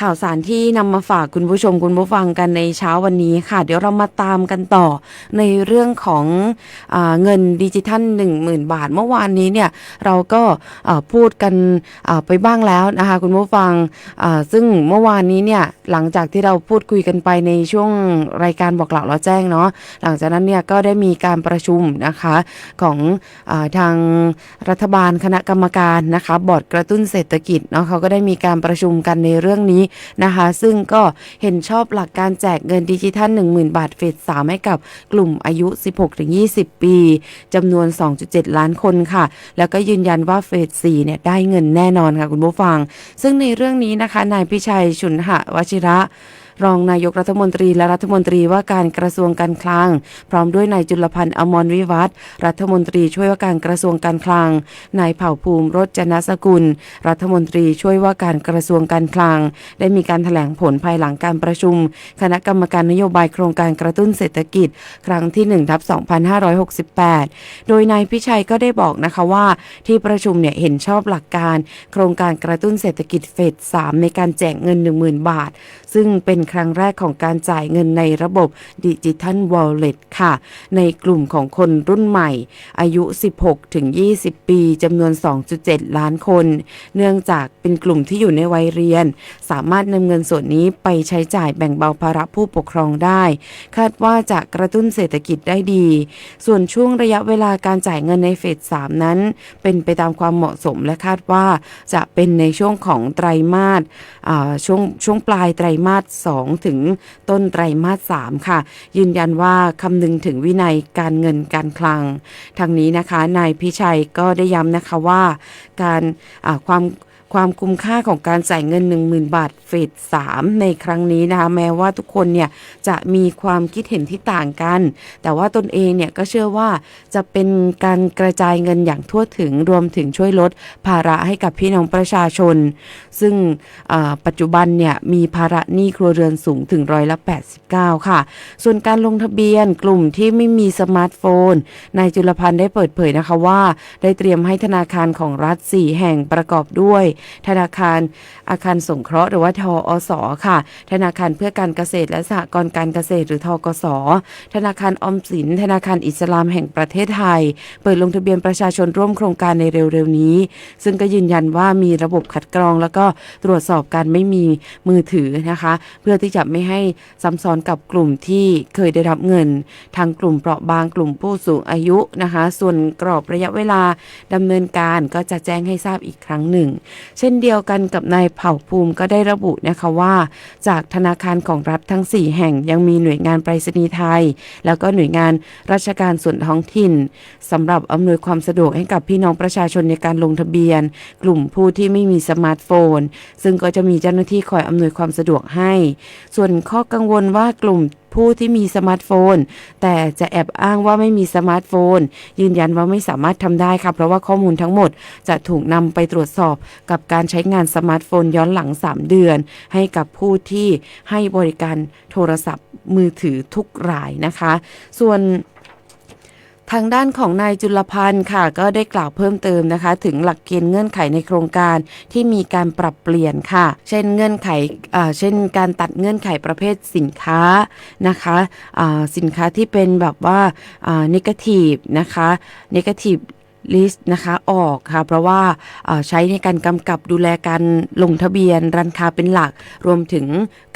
ข่าวสารที่นำมาฝากคุณผู้ชมคุณผู้ฟังกันในเช้าวันนี้ค่ะ เดี๋ยวเรามาตามกันต่อในเรื่องของอเงินดิจิทัล 10,000 บาท เมื่อวานนี้เนี่ยเราก็พูดกันไปบ้างแล้วนะคะคุณผู้ฟังซึ่งเมื่อวานนี้เนี่ยหลังจากที่เราพูดคุยกันไปในช่วงรายการบอกกล่าเราแจ้งเนาะหลังจากนั้นเนี่ยก็ได้มีการประชุมนะคะของอทางรัฐบาลคณะกรรมการนะคะบอร์ดกระตุ้นเศรษฐกิจเนาะเขาก็ได้มีการประชุมกันในเรื่องนี้นะคะ ซึ่งก็เห็นชอบหลักการแจกเงินดิจิทัล 10,000 บาทเฟสาวให้กับกลุ่มอายุ 16-20 ปีจำนวน 2.7 ล้านคนค่ะ แล้วก็ยืนยันว่าเฟส4เนี่ยได้เงินแน่นอนค่ะคุณผู้ฟัง ซึ่งในเรื่องนี้นะคะนายพิชัยชุนหะวชิระ รองนายกรัฐมนตรีและรัฐมนตรีว่าการกระทรวงการคลัง พร้อมด้วยนายจุลพันธ์อมรวิวัฒน์รัฐมนตรีช่วยว่าการกระทรวงการคลัง นายเผ่าภูมิรจนสกุล รัฐมนตรีช่วยว่าการกระทรวงการคลัง ได้มีการถแถลงผลภายหลังการประชุม คณะกรรมการนโยบายโครงการกระตุ้นเศรษฐกิจ ครั้งที่1ทับ2568 โดยนายพิชัยก็ได้บอกนะคะว่า ที่ประชุมเนี่ยเห็นชอบหลักการ โครงการกระตุ้นเศรษฐกิจเฟส3ในการแจกเงิน 10,000 บาท ซึ่งเป็นครั้งแรกของการจ่ายเงินในระบบดิจิทัลวอลเล็ตค่ะ ในกลุ่มของคนรุ่นใหม่ อายุ 16ถึง20 ปีจำนวน 2.7 ล้านคน เนื่องจากเป็นกลุ่มที่อยู่ในวัยเรียน สามารถนำเงินส่วนนี้ไปใช้จ่ายแบ่งเบาภาระผู้ปกครองได้ คาดว่าจะกระตุ้นเศรษฐกิจได้ดี ส่วนช่วงระยะเวลาการจ่ายเงินในเฟส3นั้น เป็นไปตามความเหมาะสมและคาดว่าจะเป็นในช่วงของไตรมาสช่วงช่วงปลายไตรมาส2 ถึงต้นไตรมาส 3 ค่ะ ยืนยันว่าคำนึงถึงวินัยการเงินการคลัง ทางนี้นะคะ นายพิชัยก็ได้ย้ำนะคะว่าการความ ความคุ้มค่าของการจ่ายเงิน 10,000 บาทเฟส3ในครั้งนี้นะคะแม้ว่าทุกคนเนี่ยจะมีความคิดเห็นที่ต่างกัน แต่ว่าตนเองเนี่ยก็เชื่อว่าจะเป็นการกระจายเงินอย่างทั่วถึงรวมถึงช่วยลดภาระให้กับพี่น้องประชาชน ซึ่งปัจจุบันเนี่ยมีภาระหนี้ครัวเรือนสูงถึงร้อยละ 89 ค่ะ ส่วนการลงทะเบียนกลุ่มที่ไม่มีสมาร์ทโฟนนายจุลพันธ์ได้เปิดเผยนะคะว่า ได้เตรียมให้ธนาคารของรัฐ 4 แห่งประกอบด้วยธนาคารอาคารสงเคราะห์หรือว่าทออสอค่ะ ธนาคารเพื่อการเกษตรและสหกรณ์การเกษตรหรือทกส ธนาคารออมสิน ธนาคารอิสลามแห่งประเทศไทย เปิดลงทะเบียนประชาชนร่วมโครงการในเร็วๆนี้ ซึ่งก็ยืนยันว่ามีระบบคัดกรอง แล้วก็ตรวจสอบการไม่มีมือถือนะคะ เพื่อที่จะไม่ให้ซ้ำซ้อนกับกลุ่มที่เคยได้รับเงิน ทางกลุ่มเปราะบางกลุ่มผู้สูงอายุนะคะ ส่วนกรอบระยะเวลาดำเนินการก็จะแจ้งให้ทราบอีกครั้งหนึ่งเช่นเดียวกันกับนายเผ่าภูมิก็ได้ระบุนะคะว่า จากธนาคารของรัฐทั้ง 4 แห่งยังมีหน่วยงานไปรษณีย์ไทย แล้วก็หน่วยงานราชการส่วนท้องถิ่นสำหรับอำนวยความสะดวกให้กับพี่น้องประชาชนในการลงทะเบียน กลุ่มผู้ที่ไม่มีสมาร์ทโฟน ซึ่งก็จะมีเจ้าหน้าที่คอยอำนวยความสะดวกให้ ส่วนข้อกังวลว่ากลุ่ม ผู้ที่มีสมาร์ทโฟน แต่จะแอบอ้างว่าไม่มีสมาร์ทโฟน ยืนยันว่าไม่สามารถทำได้ค่ะ เพราะว่าข้อมูลทั้งหมดจะถูกนำไปตรวจสอบกับการใช้งานสมาร์ทโฟนย้อนหลัง 3 เดือน ให้กับผู้ที่ให้บริการโทรศัพท์มือถือทุกรายนะคะ ส่วน ทางด้านของนายจุลพันธ์ค่ะ ก็ได้กล่าวเพิ่มเติมนะคะ ถึงหลักเกณฑ์เงื่อนไขในโครงการที่มีการปรับเปลี่ยนค่ะ เช่นเงื่อนไขเช่น การตัดเงื่อนไขประเภทสินค้านะคะสินค้าที่เป็นแบบว่านิเกทีฟนะคะนิเกทีฟ negative list นะคะออกค่ะ เพราะว่าาใช้ในการกำกับดูแลการลงทะเบียนร้านค้าเป็นหลัก รวมถึง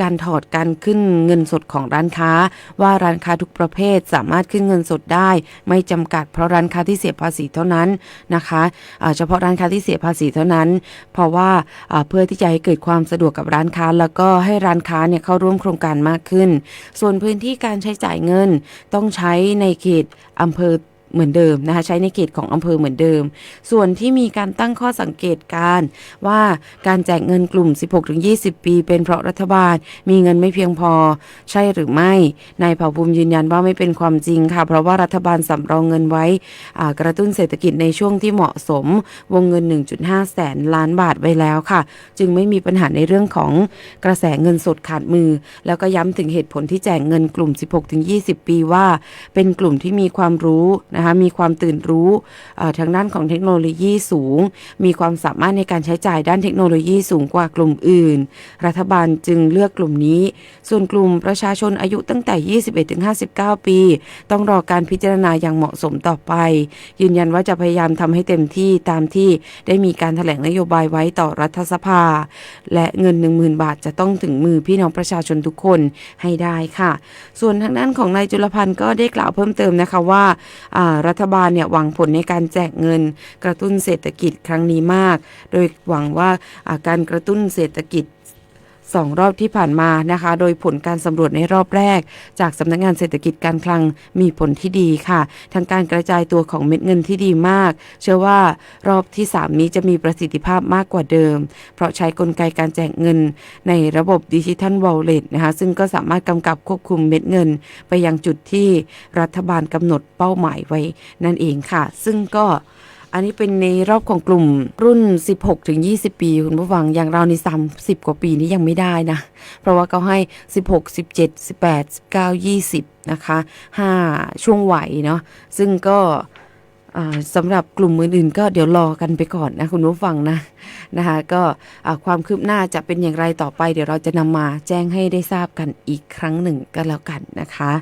การถอดการขึ้นเงินสดของร้านค้า ว่าร้านค้าทุกประเภทสามารถขึ้นเงินสดได้ ไม่จำกัดเพราะร้านค้าที่เสียภาษีเท่านั้นนะคะเฉพาะร้านค้าที่เสียภาษีเท่านั้น เพราะว่าอ่าเพื่อที่จะให้เกิดความสะดวกกับร้านค้า แล้วก็ให้ร้านค้าเนี่ยเข้าร่วมโครงการมากขึ้น ส่วนพื้นที่การใช้จ่ายเงินต้องใช้ในเขตอำเภอ เหมือนเดิมนะคะใช้ในเขตของอำเภอเหมือนเดิม ส่วนที่มีการตั้งข้อสังเกตการว่าการแจกเงินกลุ่ม 16-20 ปี เป็นเพราะรัฐบาลมีเงินไม่เพียงพอ ใช่หรือไม่นายเผ่าภูมิยืนยันว่าไม่เป็นความจริงค่ะ เพราะว่ารัฐบาลสำรองเงินไว้กระตุ้นเศรษฐกิจในช่วงที่เหมาะสม วงเงิน 1.5 แสนล้านบาทไว้แล้วค่ะ จึงไม่มีปัญหาในเรื่องของกระแสเงินสดขาดมือ แล้วก็ย้ำถึงเหตุผลที่แจกเงินกลุ่ม 16-20 ปีว่า เป็นกลุ่มที่มีความรู้นะคะนะคะมีความตื่นรู้ทางด้านของเทคโนโลยีสูง มีความสามารถในการใช้จ่ายด้านเทคโนโลยีสูงกว่ากลุ่มอื่น รัฐบาลจึงเลือกกลุ่มนี้ ส่วนกลุ่มประชาชนอายุตั้งแต่ 21-59 ปี ต้องรอการพิจารณาอย่างเหมาะสมต่อไป ยืนยันว่าจะพยายามทำให้เต็มที่ตามที่ได้มีการแถลงนโยบายไว้ต่อรัฐสภา และเงิน 10,000 บาทจะต้องถึงมือพี่น้องประชาชนทุกคนให้ได้ค่ะ ส่วนทางด้านของนายจุลพันธ์ก็ได้กล่าวเพิ่มเติมนะคะว่าอ่ารัฐบาลเนี่ยหวังผลในการแจกเงิน กระตุ้นเศรษฐกิจครั้งนี้มาก โดยหวังว่าการกระตุ้นเศรษฐกิจ สองรอบที่ผ่านมานะคะ โดยผลการสำรวจในรอบแรก จากสำนักงานเศรษฐกิจการคลังมีผลที่ดีค่ะ ทั้งการกระจายตัวของเม็ดเงินที่ดีมาก เชื่อว่ารอบที่ 3 นี้จะมีประสิทธิภาพมากกว่าเดิม เพราะใช้กลไกการแจกเงินในระบบดิจิทัลวอลเล็ตนะคะ ซึ่งก็สามารถกำกับควบคุมเม็ดเงิน ไปยังจุดที่รัฐบาลกำหนดเป้าหมายไว้นั่นเองค่ะ ซึ่งก็ อันนี้เป็นในรอบของกลุ่มรุ่น 16 ถึง 20 ปี คุณผู้ฟังอย่างเราใน30 กว่าปีนี้ยังไม่ได้นะ เพราะว่าเขาให้ 16 17 18 19 20 นะคะ 5 ช่วงไหวเนาะซึ่งก็สำหรับกลุ่มอื่นๆก็เดี๋ยวรอกันไปก่อนนะคุณผู้ฟังนะนะคะก็ความคืบหน้าจะเป็นอย่างไรต่อไป เดี๋ยวเราจะนำมาแจ้งให้ได้ทราบกันอีกครั้งหนึ่งก็แล้วกันนะคะ